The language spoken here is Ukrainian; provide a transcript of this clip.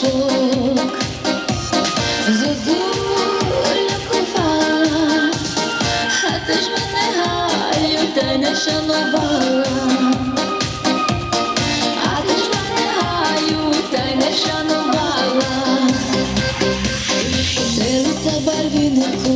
пісок, зозуля купала, а ти ж мене галю, не шанувала, а ти ж мене гаю, та й не шанувала, Шутилися барвінику.